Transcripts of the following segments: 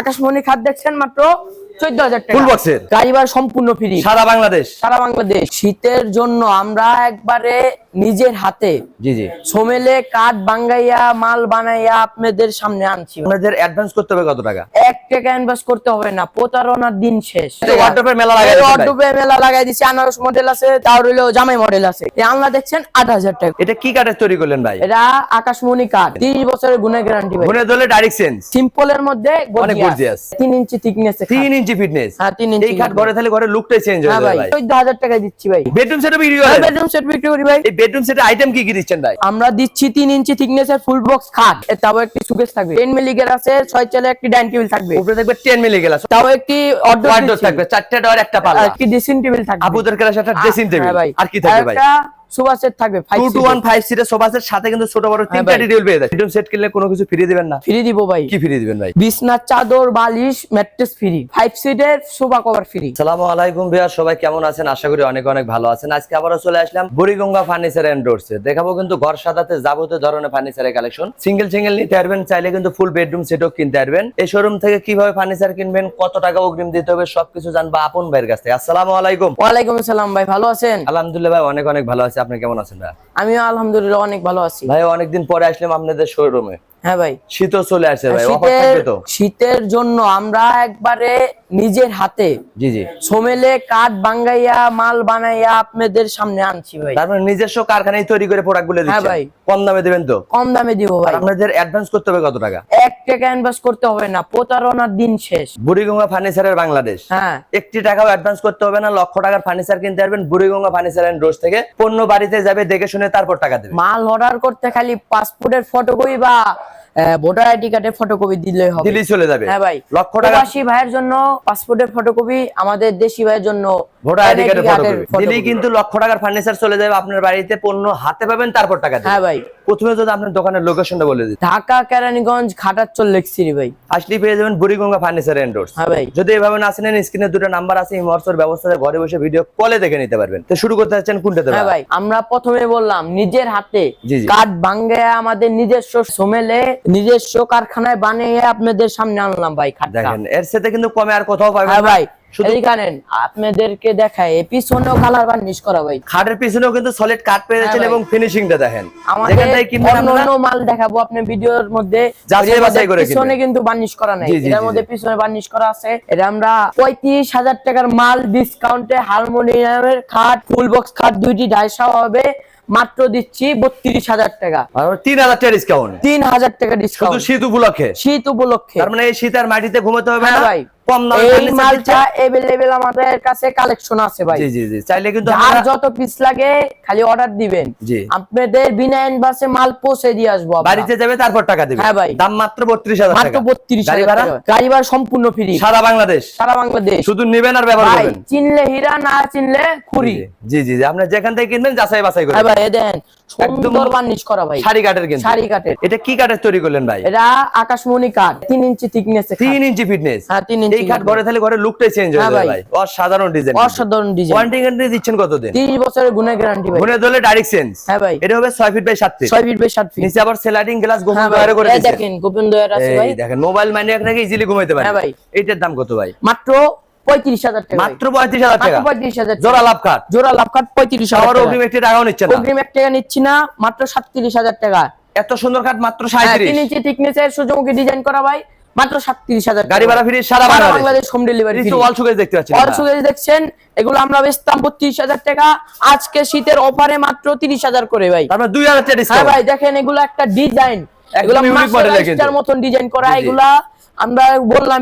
আকাশমণি খাদ দেখছেন মাত্র চোদ্দ হাজার টাকা? গাড়ি সম্পূর্ণ ফ্রি সারা বাংলাদেশ? সারা বাংলাদেশ। শীতের জন্য আমরা একবারে নিজের হাতে। জি জি। সোমেলে কাঠ বাঙ্গাইয়া মাল বানাইয়া আপনাদের সামনে আনছি। আপনাদের অ্যাডভান্স করতে হবে কত টাকা? এক টাকা ইনভেস্ট করতে হবে না প্রতারণার দিন শেষ। ওয়ার্ডরোবের মেলা লাগাই ওয়ার্ডরোবে মেলা লাগাই দিছি আনারস মডেল আছে তার হইল জামাই মডেল আছে। এই আনলা দেখছেন আট হাজার টাকা। এটা কি কাঠের তৈরি করলেন ভাই? এটা আকাশমণি কাঠ তিরিশ বছরের গুণের গ্যারান্টি ভাই। গুনে ধরলে ডাইরেক্ট সেন্স সিম্পলের মধ্যে অনেক gorgeous। তিন ইঞ্চি থিকনেস তিন ইঞ্চি ফিটনেস হ্যাঁ, তিন ইঞ্চি এই খাট ঘরে তাহলে ঘরে লুকটাই চেঞ্জ হয়ে হ্যাঁ যাবে ভাই ভাই। চোদ্দ হাজার টাকায় দিচ্ছি ভাই। বেডরুম সেটে বিক্রি করেন বেডরুম সেট বিক্রি করি ভাই। বেডরুম সেটের আইটেম কি কি দিচ্ছেন ভাই? আমরা দিচ্ছি তিন ইঞ্চি থিকনেস এর ফুল বক্স খাট। তাও একটি সুকেস থাকবে। টেন মিলি আছে ছয় চালে একটি ডাইন টেবিল থাকবে। উপরে থাকবে টেন মিলি গ্লাস তাও একটি অর্ডার থাকবে চারটে ডোর একটা পাল্লা। একটি ড্রেসিং টেবিল থাকবে। আপুদের ক্লাস একটা ড্রেসিং হ্যাঁ টেবিল ভাই। আর কি থাকবে ভাই? একটা সোফা সেট থাকবে টু টু ওয়ান ফাইভ সিটের সোফা সেট সাথে কিন্তু ছোট বড় তিনটা ভাই। পেয়ে যায় সেট কিনলে কোনো কিছু ফ্রি দিবেন না। ফ্রি দিব ভাই। কি ফ্রি দিবেন ভাই? বিছনার চাদর বালিশ ম্যাট্রেস ফ্রি ফাইভ সিটের সোফা কভার ফ্রি সালামু আলাইকুম ভাইয়া সবাই কেমন আছেন? আশা করি অনেক অনেক ভালো আছেন। আজকে আবারও চলে আসলাম বুড়িগঙ্গা ফার্নিচার এন্ড ডোরসে দেখাবো কিন্তু ঘর সাজাতে যাবতীয় ধরনের ফার্নিচারের কালেকশন সিঙ্গেল সিঙ্গেল নিতে পারবেন চাইলে কিন্তু ফুল বেডরুম সেটও কিনতে পারবেন। এই শোরুম থেকে কীভাবে ফার্নিচার কিনবেন কত টাকা অগ্রিম দিতে হবে সবকিছু জানব আপন ভাইয়ের কাছ থেকে। আসসালামু আলাইকুম। আসসালাম ভাই ভালো আছেন? আলহামদুলিল্লাহ ভাই অনেক অনেক ভালো আছে। আপনি কেমন আছেন ভাই? আমিও আলহামদুলিল্লাহ অনেক ভালো আছি। ভাই অনেকদিন পরে আসলাম আপনাদের শোরুমে হ্যাঁ ভাই। শীতও চলে আসে ভাই অফার থাকবে তো? শীতের জন্য আমরা একবারে নিজের হাতে। জি জি। সোমেলে কাঠ বাঙ্গাইয়া মাল বানাইয়া আপনাদের সামনে আনছি ভাই। তারপরে নিজস্ব কারখানায় তৈরি করে প্রোডাক্টগুলো হ্যাঁ ভাই। কম দামে দিবেন তো? কম দামে দিব ভাই। আপনাদের অ্যাডভান্স করতে হবে কত টাকা? এক টাকা ইনভেস্ট করতে হবে না প্রতারণার দিন শেষ। বুড়িগঙ্গা ফার্নিচারের বাংলাদেশ। হ্যাঁ। একটি টাকাও অ্যাডভান্স করতে হবে না লক্ষ টাকার ফার্নিচার কিনতে পারবেন বুড়িগঙ্গা ফার্নিচার এন্ড রোজ থেকে। পণ্য বাড়িতে যাবে দেখে শুনে তারপর টাকা দেবে। মাল অর্ডার করতে খালি পাসপোর্টের ফটোকপি বা ভোটার আইডি কার্ডের ফটোকপি দিলে হবে। দিলেই চলে যাবে। হ্যাঁ ভাই। লক্ষ টাকা প্রবাসী ভাইয়ের জন্য পাসপোর্টের ফটোকপি আমাদের দেশি ভাইয়ের জন্য ভোটার আইডি কার্ডের ফটোকপি photocopy। কিন্তু লক্ষ টাকার ফার্নিচার চলে যাবে আপনার বাড়িতে পণ্য হাতে পাবেন তারপর টাকা হ্যাঁ ভাই। প্রথমে যদি আপনার দোকানের লোকেশনটা বলে দিই। ঢাকা কেরানীগঞ্জ ঘাটাচ্চল লেকসিরি ভাই। আসলে পেয়ে যাবেন বুড়িগঙ্গা ফার্নিচার এন্ড রোজ হ্যাঁ ভাই। যদি এভাবে না আসেন স্ক্রিনে দুটো নাম্বার আছে এই মহর্সের ব্যবস্থা ঘরে বসে ভিডিও কলে দেখে নিতে পারবেন। তো শুরু করতে যাচ্ছেন কোনটাতে হ্যাঁ ভাই আমরা প্রথমে বললাম নিজের হাতে। কাঠ ভাঙ্গে আমাদের নিজস্ব সোমেলে নিজস্ব কারখানায় বানিয়ে আপনাদের সামনে আনলাম ভাই খাটটা। দেখেন এর সাথে কিন্তু কমে আর কোথাও পাবেন হ্যাঁ ভাই আপনাদেরকে দেখায় পিছনেও কালার বার্নিশ করা ভাই। খাটের পিছনেও কিন্তু সলিড কাট পেয়ে যাচ্ছেন হ্যাঁ ভাই। এবং ফিনিশিংটা দেখেন। আমাদের যেখান থেকে কিনবেন অন্য মাল দেখাবো আপনি ভিডিওর মধ্যে। যাচাই এটার বাছাই মধ্যে করে পিছনে কিন্তু বার্নিশ করা নাই। জি, জি, এটার মধ্যে পিছনে বার্নিশ করা আছে। এটা আমরা পঁয়ত্রিশ হাজার টাকার মাল ডিসকাউন্টে হারমোনিয়ামের খাট ফুল বক্স খাট দুইটি ঢাইশা হবে। মাত্র দিচ্ছি বত্রিশ হাজার টাকা। তিন হাজার টাকা ডিসকাউন্ট তিন হাজার টাকা ডিসকাউন্ট শীত উপলক্ষে? শীত উপলক্ষে। তার মানে এই শীতের মাটিতে ঘুমাতে হবে হ্যাঁ না? ভাই। কম দামে এই মালটা। এভেলেবেল আমাদের কাছে কালেকশন আছে ভাই। জি জি জি। চাইলে কিন্তু আপনারা- যত পিস লাগে খালি অর্ডার দিবেন। আপনাদের বিনা মাল পৌঁছে দিয়ে আসব বাড়িতে যাবে তারপর টাকা দেবে হ্যাঁ ভাই। দাম মাত্র বত্রিশ হাজার মাত্র টাকা। বত্রিশ গাড়ি হাজার ভাড়া? টাকা। গাড়ি ভাড়া সম্পূর্ণ ফ্রি সারা বাংলাদেশ? সারা বাংলাদেশ। শুধু নেবেন আর ব্যবহার করবেন। চিনলে হীরা না চিনলে খুরি। জি জি জি। আপনি যেখান থেকে কিনবেন যাচাই বাছাই হ্যাঁ ভাই এ দেন। সুন্দর বার্নিশ করা ভাই। শাড়ি কাঠের কিন্তু শাড়ি কাঠের। এটা কি তৈরি করলেন ভাই? এটা আকাশমণি ইঞ্চি থিকনেস তিন ইঞ্চি ফিটনেস হ্যাঁ, ইঞ্চি এই ঘরে তাহলে ঘরে লুকটাই চেঞ্জ হয়ে হ্যাঁ যাবে ভাই। অসাধারণ ডিজাইন অসাধারণ ডিজাইন ওয়ারেন্টি গ্যারান্টি দিচ্ছেন কতদিন? তিরিশ বছরের গ্যারান্টি ভাই। ডাইরেক্ট চেঞ্জ হ্যাঁ ভাই। এটা হবে 6 ফিট বাই 7 ফিট ছয় ফিট বাই সাত ফিট নিচে আবার স্লাইডিং গ্লাস গোপন হ্যাঁ করে এই দিয়েছে। দেখেন গোবিন্দ এর আছে ভাই। দেখেন মোবাইল ম্যানিয়াক নাকি ইজিলি ঘুমাইতে পারে। হ্যাঁ ভাই। এইটার দাম কত ভাই? মাত্র পঁয়ত্রিশ হাজার টাকা ভাই। মাত্র 35000 মাত্র টাকা? পঁয়ত্রিশ হাজার জোড়া লাভ কাঠ জোড়া লাভ কাঠ পঁয়ত্রিশ হাজার অগ্রিম একটি টাকাও নিচ্ছেন না। অগ্রিম এক টাকা নিচ্ছি না মাত্র সাতত্রিশ হাজার টাকা। এত সুন্দর কাঠ মাত্র 37 তিন ইঞ্চি thickness-এর সূর্যমুখী ডিজাইন করা ভাই মাত্র সাতত্রিশ হাজার গাড়ি ভাড়া ফ্রি সারা বাংলাদেশ। বাংলাদেশ হোম ডেলিভারি এই তো দেখতে পাচ্ছেন অল সুগেজ দেখছেন এগুলো আমরা বেচতাম বত্রিশ হাজার টাকা। আজকে শীতের অফারে মাত্র তিরিশ হাজার করে ভাই। মানে 2000 টাকা হ্যাঁ ভাই দেখেন এগুলো একটা ডিজাইন এগুলো। মতন ডিজাইন করা। এগুলা আমরা বললাম।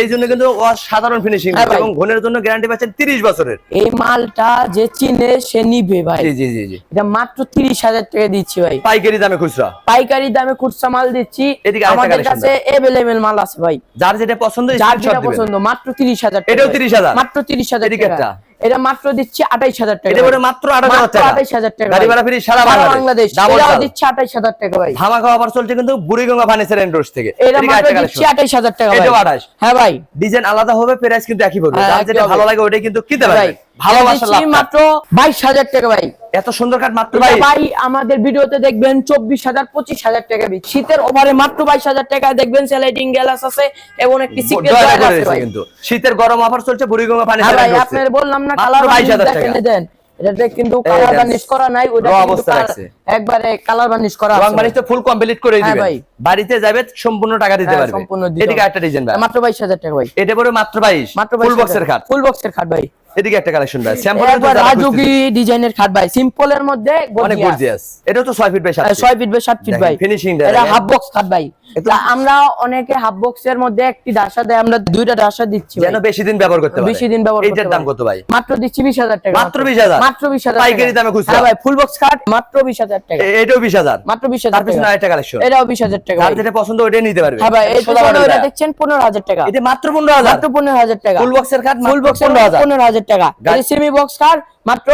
এই জন্য কিন্তু অসাধারণ ফিনিশিং হ্যাঁ এবং ঘনের জন্য গ্যারান্টি পাচ্ছেন 30 বছরের। এই মালটা যে চিনে সে নিবে ভাই। জি জি জি এটা মাত্র তিরিশ হাজার টাকা দিচ্ছি ভাই। পাইকারি দামে খুচরা। পাইকারি দামে খুচরা মাল দিচ্ছি। আমাদের কাছে এভেলেবেল মাল আছে ভাই। যার যেটা পছন্দ যার যেটা পছন্দ মাত্র তিরিশ হাজার টাকা। এটাও ভাই। 30,000? মাত্র তিরিশ হাজার এদিকে টাকা। একটা। এটা মাত্র দিচ্ছি আঠাইশ হাজার টাকা এটা। মাত্র 28000 আঠাইশ হাজার টাকা গাড়ি ভাড়া ফ্রি সারা বাংলাদেশ। এটাও দিচ্ছি আঠাইশ হাজার টাকা ভাই। অফার চলছে কিন্তু বুড়িগঙ্গা ফার্নিচার এন্ড রোড থেকে। এটা মাত্র দিচ্ছি আঠাইশ হাজার টাকা 28 হ্যাঁ ভাই। ডিজাইন আলাদা হবে প্রাইস কিন্তু একই হ্যাঁ, যেটা ভালো লাগে ওটাই কিন্তু কিনতে ভাই। পারবে। ভালোবাসা দিচ্ছি লাভ কাঠ। মাত্র বাইশ হাজার টাকা ভাই। এত সুন্দর কাঠ মাত্র ভাই? ভাই আমাদের ভিডিওতে দেখবেন চব্বিশ হাজার পঁচিশ হাজার টাকা শীতের ওভারে মাত্র বাইশ হাজার টাকা দেখবেন স্যালাইডিং গ্যালাস আছে এবং একটি কিন্তু। শীতের গরম অফার চলছে বুড়িগঙ্গা পানি হ্যাঁ ভাই আপনার বললাম না কালার 22,000 টাকা। দেন। এটাতে কিন্তু কালার বার্নিশ করা নাই ওটা অবস্থা একবারে কালার বার্নিশ করা রং আছে তো ফুল কমপ্লিট করে হ্যাঁ দিবেন। ভাই। বাড়িতে যাবে সম্পূর্ণ টাকা দিতে হ্যাঁ, পারবে। সম্পূর্ণ এদিকে একটা ডিজাইন ভাই। মাত্র বাইশ হাজার টাকা ভাই। এটা পরে মাত্র 22 মাত্র ফুল বক্সের খাট ফুল বক্সের খাট ভাই। এদিকে একটা কালেকশন ভাই। স্যাম্পল একবার রাজুকি ডিজাইনের খাট ভাই। সিম্পলের মধ্যে অনেক গর্জিয়াস এটা তো 6 ফিট বাই 7 ফিট ছয় ফিট বাই সাত ফিট দেখেন, ভাই। টা এটা হাফ বক্স খাট ভাই। তা আমরা অনেকে হাফ বক্সের মধ্যে একটি ডাসা দেয় আমরা দুইটা ডাসা দিচ্ছি যেন বেশি দিন ব্যবহার করতে পারে। বেশি দিন ব্যবহার করতে দাম কত ভাই? মাত্র দিচ্ছি বিশ হাজার টাকা। মাত্র 20,000? মাত্র বিশ হাজার পাইকারি দামে খুচরা? হ্যাঁ ভাই ফুল বক্স খাট মাত্র বিশ হাজার টাকা। এ- এটাও 20000 মাত্র বিশ তার হাজার পিছনে আরেকটা কালেকশন এটাও বিশ হাজার টাকা যার যেটা পছন্দ ওইটাই নিতে পারবে। হ্যাঁ ভাই এই ওটা দেখছেন হাজার টাকা। এটা মাত্র 15000 মাত্র পনেরো হাজার টাকা। ফুল বক্সের ফুল বক্স টাকা। সেমি বক্স কার্ড মাত্র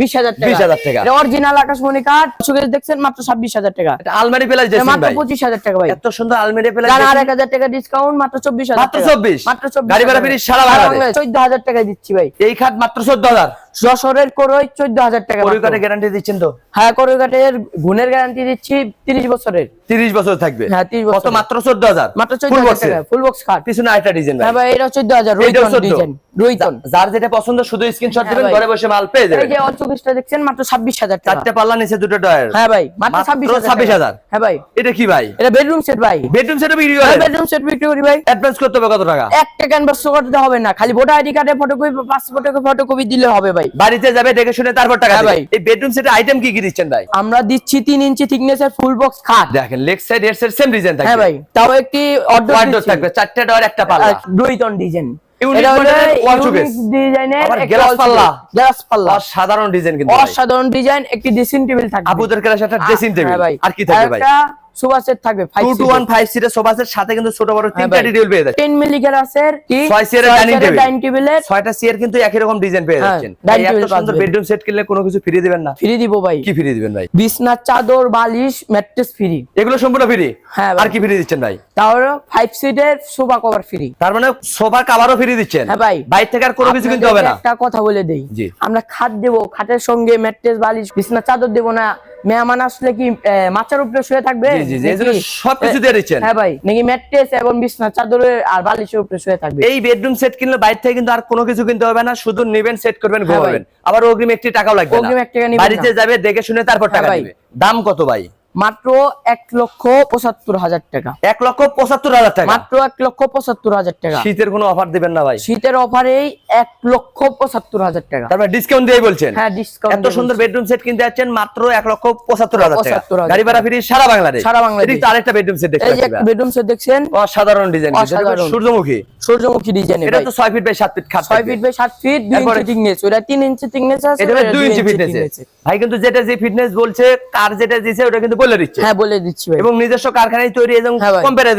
বিশ হাজার টাকা। 20,000 টাকা। অরিজিনাল আকাশমণি কার্ড সুকেশ দেখছেন মাত্র ছাব্বিশ হাজার টাকা। এটা আলমারি প্লাস এটা মাত্র ভাই। পঁচিশ হাজার টাকা ভাই। এত সুন্দর আলমারি প্লাস আর এক হাজার টাকা ডিসকাউন্ট মাত্র চব্বিশ হাজার মাত্র 24 মাত্র চব্বিশ গাড়ি ভাড়া ফ্রি সারা টাকা দিচ্ছি ভাই। এই খাট মাত্র 14000 যশোরের করই চোদ্দ হাজার টাকা। গ্যারান্টি দিচ্ছেন তো? হ্যাঁ গুণের গ্যারান্টি দিচ্ছি তিরিশ বছরের। 30 বছর থাকবে? হ্যাঁ, 30 কত বছরের। মাত্র 14000 মাত্র চোদ্দ হাজার টাকা ফুল বক্স পিছনে আরেকটা ডিজাইন হ্যাঁ ভাই এটা চোদ্দ হাজার এটাও রুইতন 14 ডিজাইন যার যেটা পছন্দ শুধু স্ক্রিনশট হ্যাঁ দিবেন ঘরে বসে মাল পেয়ে এই যাবেন। যে অচবিশটা দেখছেন মাত্র ছাব্বিশ হাজার টাকা। চারটে পাল্লা নিচে দুটো ডয়ার হ্যাঁ ভাই মাত্র ছাব্বিশ 26,000 হ্যাঁ ভাই। এটা কি ভাই? এটা বেডরুম সেট ভাই। বেডরুম সেটও বিক্রি হ্যাঁ বেডরুম সেট বিক্রি করি ভাই। অ্যাডভান্স করতে হবে কত টাকা? একটা ক্যানভাস করতে হবে না খালি ভোটার আইডি কার্ডে ফটোকপি পাসপোর্টে ফটোকপি দিলে হবে ভাই। বাড়িতে যাবে দেখে শুনে তারপর টাকা হ্যাঁ ভাই। এই বেডরুম সেটের আইটেম কি কি দিচ্ছেন ভাই? আমরা দিচ্ছি তিন ইঞ্চি থিকনেসের ফুল বক্স খাট। দেখেন leg side head side same design থাকবে। হ্যাঁ ভাই তাও একটি অর্ডার থাকবে চারটে ডয়ার একটা পাল্লা। দুই টন ডিজাইন Unique এটা হলো model, wall ইউনিক showcase। ডিজাইনের আবার একটা glass wall পাল্লা। showcase, glass পাল্লা। সাধারণ ডিজাইন কিন্তু অসাধারণ ডিজাইন একটি ড্রেসিং টেবিল থাকবে। আপুদের কাছে একটা ড্রেসিং টেবিল হ্যাঁ ভাই। আর কি থাকবে ভাই? সোফা সেট থাকবে 5 টু টু ওয়ান ফাইভ সিটের সোফা সেট সাথে কিন্তু ছোট বড় তিনটা ভাই। পেয়ে যাচ্ছে 10 মিলি গ্লাসের কি? ছয় চেয়ারের dining table। ডাইনিং টেবিলের ছয়টা চেয়ার কিন্তু একই রকম ডিজাইন পেয়ে হ্যাঁ, যাচ্ছেন। এত সুন্দর বেডরুম সেট কিনলে কোনো কিছু ফ্রি দিবেন না। ফ্রি দিব ভাই। কি ফ্রি দিবেন ভাই? বিছনার চাদর বালিশ ম্যাট্রেস ফ্রি এগুলো সম্পূর্ণ ফ্রি হ্যাঁ আর কি ফ্রি দিচ্ছেন ভাই? তাহলে 5 সিটের সোফা কভার ফ্রি তার মানে সোফা কাভারও ফ্রি দিচ্ছেন। হ্যাঁ ভাই। বাইরে থেকে আর কোনো কিছু কিনতে হবে না। একটা কথা বলে দেই। আমরা খাট দেব খাটের সঙ্গে ম্যাট্রেস বালিশ বিছনা চাদর দেব না। মেহমান আসলে কি মাচার উপরে শুয়ে থাকবে? সবকিছু দিয়ে দিচ্ছেন। হ্যাঁ ভাই নাকি ম্যাট্রেস এবং বিছনা চাদরের আর বালিশের উপরে শুয়ে থাকবে? এই বেডরুম সেট কিনলে বাইরে থেকে কিন্তু আর কোনো কিছু কিনতে হবে না শুধু নেবেন সেট করবেন হ্যাঁ ঘুমাবেন আবার অগ্রিম একটি টাকাও লাগবে না। একটি বাড়িতে যাবে দেখে শুনে তারপর টাকা হ্যাঁ ভাই। দিবে। দাম কত ভাই? মাত্র এক লক্ষ পঁচাত্তর হাজার টাকা। এক লক্ষ পঁচাত্তর হাজার টাকা। মাত্র এক লক্ষ পঁচাত্তর হাজার টাকা। শীতের কোনো অফার দিবেন না ভাই। শীতের অফারেই এক লক্ষ পঁচাত্তর হাজার টাকা। তারপরে ডিসকাউন্ট দিয়ে বলছেন? হ্যাঁ, discount এত সুন্দর বেডরুম সেট কিনতে যাচ্ছেন মাত্র এক লক্ষ পঁচাত্তর হাজার টাকা। গাড়ি ভাড়া ফ্রি সারা বাংলাদেশ। সারা বাংলাদেশ। আরেকটা বেডরুম সেট দেখতে এই যে একটা বেডরুম সেট দেখছেন? অসাধারণ ডিজাইন সূর্যমুখী। সূর্যমুখী ডিজাইন এটা তো ছয় ফিট বাই সাত ফিট খাট ছয় থাকবে। ফিট বাই সাত ফিট দুই এরপরে- ইঞ্চি থিকনেস ওটা তিন ইঞ্চি থিকনেস আছে এটা ওটা দুই ইঞ্চি ফিটনেস ভাই কিন্তু যেটা যে ফিটনেস বলছে কার যেটা দিছে ওটা কিন্তু বলে দিচ্ছে। হ্যাঁ বলে দিচ্ছি ভাই। এবং নিজস্ব কারখানায় তৈরি এবং হ্যাঁ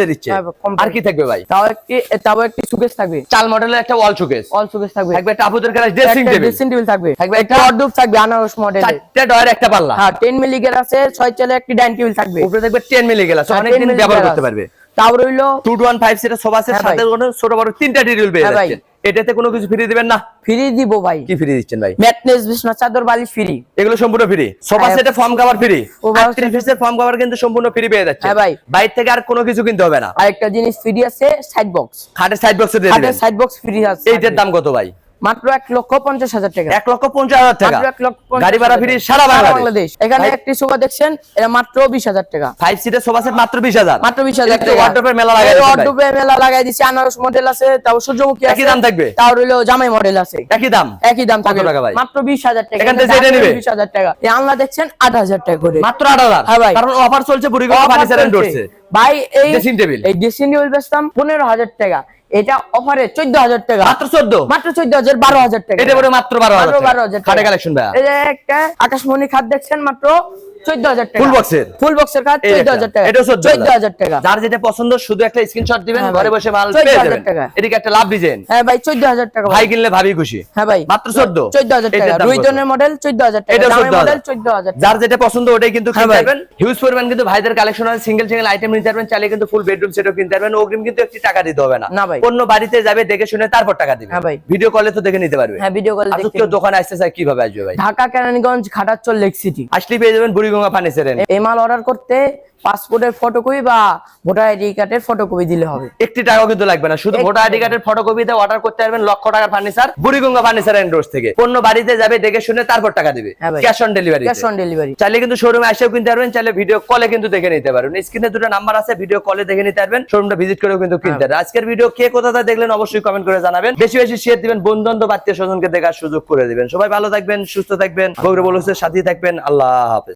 দিচ্ছে। হ্যাঁ, আর কি থাকবে ভাই? তাও একটি তাও একটি সুকেস থাকবে। চাল মডেলের একটা ওয়াল শোকেস অল সুকেস থাকবে। থাকবে একটা আপুদের কাছে ড্রেসিং টেবিল ড্রেসিং টেবিল থাকবে। থাকবে একটা ওয়ার্ডরোব থাকবে আনারস মডেল চারটা ডয়ার একটা পাল্লা। হ্যাঁ 10 মিলি গ্যাস আছে ছয় চালে একটি ডাইনিং টেবিল থাকবে। উপরে থাকবে 10 মিলি গেলাস অনেক দিন ব্যবহার গ্লাস। করতে পারবে। তাও রইল 2115 সিটের সোফা সেট সাথে ছোট বড় তিনটা ডিটেইল পেয়ে হ্যাঁ। যাচ্ছেন। এটাতে কোনো কিছু ফ্রি দিবেন না? ফ্রি দিব ভাই। কি ফ্রি দিচ্ছেন ভাই? ম্যাটনেস বিছনা চাদর বালিশ ফ্রি এগুলো সম্পূর্ণ ফ্রি সোফা সেটে ফর্ম কভার ফ্রি 38 পিসের ফর্ম কভার কিন্তু সম্পূর্ণ ফ্রি পেয়ে যাচ্ছে। হ্যাঁ ভাই। বাইরে থেকে আর কোনো কিছু কিনতে হবে না। আরেকটা জিনিস ফ্রি আছে সাইড বক্স খাটের সাইড বক্সে দিয়ে খাটের দিবেন। সাইড বক্স ফ্রি আছে। এইটার দাম কত ভাই? মাত্র এক লক্ষ পঞ্চাশ হাজার টাকা। এক লক্ষ পঞ্চাশ হাজার টাকা। এক লক্ষ গাড়ি ভাড়া ফ্রি সারা বাংলাদেশ। এখানে একটি সোফা দেখছেন এটা মাত্র বিশ হাজার টাকা। ফাইভ সিটের সোফা সেট মাত্র বিশ হাজার। মাত্র বিশ হাজার টাকা। ওয়ার্ডরোবের মেলা লাগাই মেলা লাগাই দিছি আনারস মডেল আছে তাও সূর্যমুখী একই দাম থাকবে? তাও রইল জামাই মডেল আছে। একই দাম? একই দাম থাকবে? মাত্র বিশ হাজার টাকা। এখান থেকে যেটা নিবে? বিশ হাজার টাকা। এই আনলা দেখছেন আট হাজার টাকা করে। মাত্র আট হাজার? হ্যাঁ ভাই। কারণ অফার চলছে বুড়িগঙ্গা ফার্নিচার এন্ড ভাই এই Dressing table। এই ড্রেসিং টেবিল বেচতাম পনেরো হাজার টাকা। এটা অফারে চোদ্দ হাজার টাকা। মাত্র চোদ্দ? মাত্র চোদ্দ হাজার বারো হাজার টাকা। এটা পরে মাত্র বারো হাজার বারো হাজার কালেকশন ভাই একটা আকাশমণি খাত দেখছেন মাত্র? টাকা। Full box ফুল বক্সের খাট এই চোদ্দ একটা। হাজার টাকা এটাও 14,000 টাকা। যার যেটা পছন্দ শুধু একটা স্ক্রিনশট দিবেন হ্যাঁ ঘরে বসে মাল পেয়ে যাবেন। এদিকে একটা লাভ ডিজাইন হ্যাঁ ভাই চোদ্দ হাজার টাকা ভাই। কিনলে ভাবি খুশি। হ্যাঁ ভাই। মাত্র 14 চোদ্দ হাজার টাকা। দুই কত? মডেল চোদ্দ হাজার টাকা। এটাও দামের 14,000 মডেল চোদ্দ হাজার টাকা। যার যেটা পছন্দ ওটাই কিন্তু হ্যাঁ কিনতে পারবেন। হিউজ পরিমাণ কিন্তু ভাইদের কালেকশন আছে সিঙ্গেল সিঙ্গেল আইটেম নিতে পারবেন। চাইলে কিন্তু ফুল বেডরুম সেটও কিনতে পারবেন। অগ্রিম কিন্তু একটি টাকা দিতে হবে না। অন্য বাড়িতে যাবে দেখে শুনে তারপর টাকা দিবে। হ্যাঁ ভাই। ভিডিও কলে তো দেখে নিতে পারবে। হ্যাঁ ভিডিও কল আর দোকানে আসতে চায় কীভাবে আসবে ভাই? ঢাকা কেরানীগঞ্জ ঘাটাচল লেক সিটি আসলে পেয়ে যাবেন বুড়িগঙ্গা ফার্নিচারের এই মাল অর্ডার করতে পাসপোর্টের ফটোকপি বা ভোটার আইডি কার্ডের ফটোকপি দিলে হবে। একটি টাকাও কিন্তু লাগবে না। শুধু ভোটার আইডি কার্ডের ফটোকপিতে অর্ডার করতে পারবেন লক্ষ টাকার ফার্নিচার বুড়িগঙ্গা ফার্নিচার এন্ডোর্স থেকে। পণ্য বাড়িতে যাবে দেখে শুনে তারপর টাকা দিবে। Cash on delivery cash on delivery চাইলে কিন্তু শোরুমে এসেও কিনতে পারবেন চাইলে ভিডিও কলে কিন্তু দেখে নিতে পারবেন। স্ক্রিনে দুটো নাম্বার আছে ভিডিও কলে দেখে নিতে পারবেন শোরুমটা ভিজিট করেও কিন্তু কিনতে। পারবেন। আজকের ভিডিও কে কোথাতে দেখলেন অবশ্যই কমেন্ট করে জানাবেন। বেশি বেশি শেয়ার দিবেন বন্ধু আত্মীয় স্বজনকে দেখার সুযোগ করে দিবেন। সবাই ভালো থাকবেন সুস্থ থাকবেন বগুড়া বলুসের সাথে থাকবেন আল্লাহ হাফেজ।